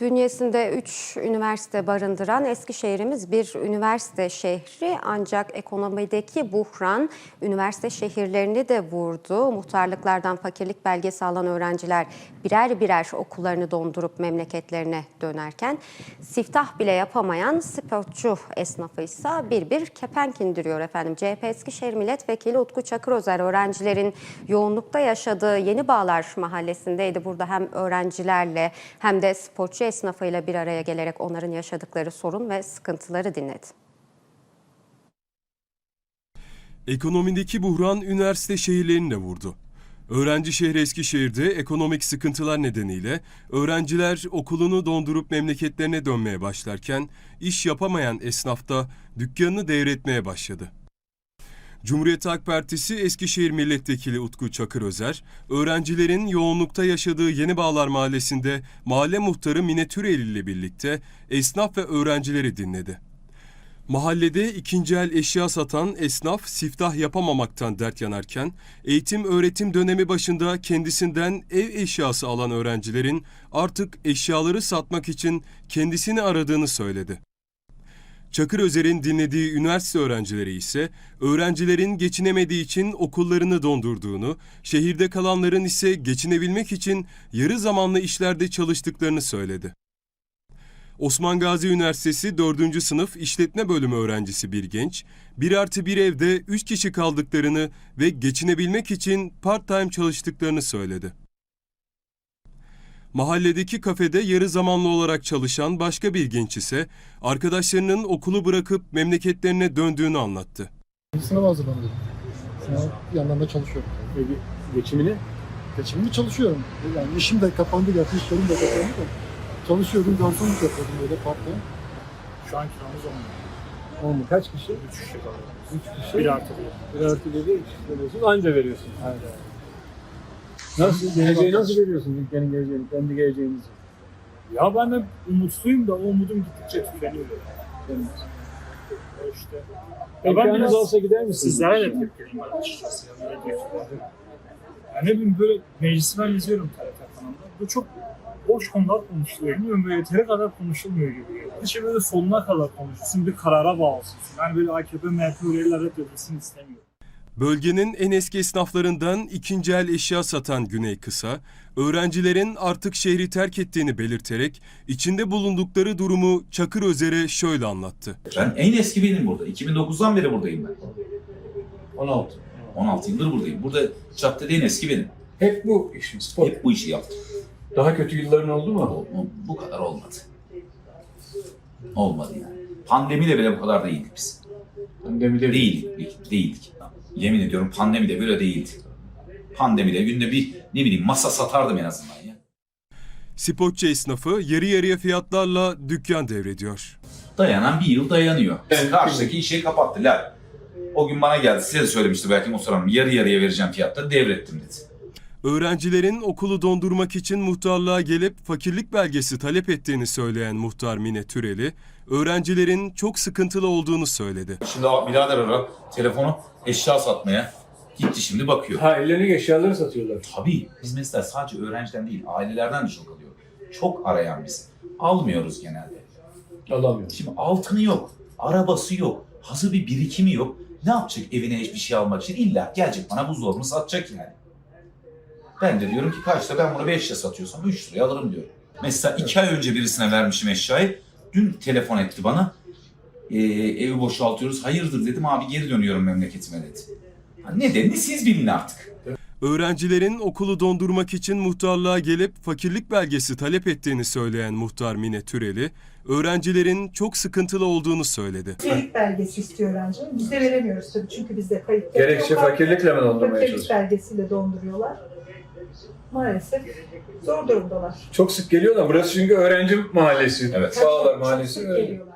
Bünyesinde 3 üniversite barındıran Eskişehir'imiz bir üniversite şehri ancak ekonomideki buhran üniversite şehirlerini de vurdu. Muhtarlıklardan fakirlik belgesi alan öğrenciler birer birer okullarını dondurup memleketlerine dönerken siftah bile yapamayan sportçu esnafı ise bir bir kepenk indiriyor efendim. CHP Eskişehir Milletvekili Utku Çakırözer öğrencilerin yoğunlukta yaşadığı Yeni Bağlar mahallesindeydi. Burada hem öğrencilerle hem de sportçu esnafıyla bir araya gelerek onların yaşadıkları sorun ve sıkıntıları dinledi. Ekonomideki buhran üniversite şehirlerini de vurdu. Öğrenci şehri Eskişehir'de ekonomik sıkıntılar nedeniyle öğrenciler okulunu dondurup memleketlerine dönmeye başlarken iş yapamayan esnaf da dükkanını devretmeye başladı. Cumhuriyet Halk Partisi Eskişehir Milletvekili Utku Çakırözer, öğrencilerin yoğunlukta yaşadığı Yeni Bağlar Mahallesi'nde mahalle muhtarı Mine Türeli ile birlikte esnaf ve öğrencileri dinledi. Mahallede ikinci el eşya satan esnaf siftah yapamamaktan dert yanarken, eğitim öğretim dönemi başında kendisinden ev eşyası alan öğrencilerin artık eşyaları satmak için kendisini aradığını söyledi. Çakır Özer'in dinlediği üniversite öğrencileri ise öğrencilerin geçinemediği için okullarını dondurduğunu, şehirde kalanların ise geçinebilmek için yarı zamanlı işlerde çalıştıklarını söyledi. Osman Gazi Üniversitesi 4. sınıf işletme bölümü öğrencisi bir genç, bir artı bir evde 3 kişi kaldıklarını ve geçinebilmek için part-time çalıştıklarını söyledi. Mahalledeki kafede yarı zamanlı olarak çalışan başka bir genç ise arkadaşlarının okulu bırakıp memleketlerine döndüğünü anlattı. Sınava hazırlanıyorum. Sınav yandan da çalışıyorum. Ge- Geçimini Geçimimi çalışıyorum. Yani işim de kapandı gerçi işlerim de kapandı da. Çalışıyordum, garsonluk yapıyordum böyle parkta. şu an kiramız olmuyor. Oldu. Kaç kişi? 3 kişi kalıyor. 3 kişi. Bir artı bir. Bir artı dedi, üç veriyorsun, anca veriyorsun. Nasıl, geleceği nasıl veriyorsun ülkenin geleceğini, kendi geleceğinizi? Ya ben de umutluyum da o umudum gittikçe tükeniyor. Yani, O işte. Ya ben biraz olsa gider misiniz? sizlere de tepkiliyim ben açıkçası. Ne? Yani bileyim böyle meclisi ben izliyorum TRT kanalında. Bu çok boş konular konuşuluyor. Bilmiyorum böyle yeteri kadar konuşulmuyor gibi. geliyor. Hiç böyle sonuna kadar konuşulsun, bir karara bağlısın. Yani böyle AKP, MHP üyeler reddedilsin istemiyorum. Bölgenin en eski esnaflarından ikinci el eşya satan Güney Kısa, öğrencilerin artık şehri terk ettiğini belirterek içinde bulundukları durumu Çakır Özer'e şöyle anlattı. Ben en eski benim burada. 2009'dan beri buradayım ben. 16. 16 yıldır buradayım. Burada caddede en eski benim. Hep bu iş mi? Spor. Hep bu işi yaptım. Daha kötü yılların oldu mu? O- Bu kadar olmadı. Olmadı yani. Pandemide bile bu kadar değildik biz. Pandemide değildik, değildik. Yemin ediyorum pandemide böyle değildik. Pandemide günde bir ne bileyim masa satardım en azından ya. Spotçu esnafı yarı yarıya fiyatlarla dükkan devrediyor. Dayanan bir yıl dayanıyor. Karşıdaki işi kapattılar. O gün bana geldi. Size de söylemişti belki Mustafa Hanım. Yarı yarıya vereceğim fiyatta devrettim dedi. Öğrencilerin okulu dondurmak için muhtarlığa gelip fakirlik belgesi talep ettiğini söyleyen muhtar Mine Türeli, öğrencilerin çok sıkıntılı olduğunu söyledi. Şimdi birader ara telefonu eşya satmaya gitti şimdi bakıyor. Ha ellerine eşyaları satıyorlar. Tabii biz mesela sadece öğrenciden değil ailelerden de çok alıyor. Çok arayan biz. Almıyoruz genelde. Alamıyor. Şimdi altını yok, arabası yok, hazır bir birikimi yok. Ne yapacak evine hiçbir şey almak için? İlla gelecek bana buzdolabını satacak yani. Ben de diyorum ki kaçta ben bunu 5 liraya satıyorsam 3 liraya alırım diyorum. Mesela 2 ay önce birisine vermişim eşyayı. Dün telefon etti bana. Ee, evi boşaltıyoruz. Hayırdır dedim abi geri dönüyorum memleketime dedi. Ha, Nedenini siz bilin artık. Öğrencilerin okulu dondurmak için muhtarlığa gelip fakirlik belgesi talep ettiğini söyleyen muhtar Mine Türeli, öğrencilerin çok sıkıntılı olduğunu söyledi. Fakirlik belgesi istiyor öğrenci. Biz de veremiyoruz tabii çünkü bizde kayıt Gerekçe yok. fakirlikle mi dondurmaya Fakirlik çalışıyor? belgesiyle donduruyorlar. Maalesef zor durumdalar. Çok sık geliyorlar. Burası çünkü öğrenci mahallesi. Evet. Bağlar Çok mahallesi. sık öyle. geliyorlar.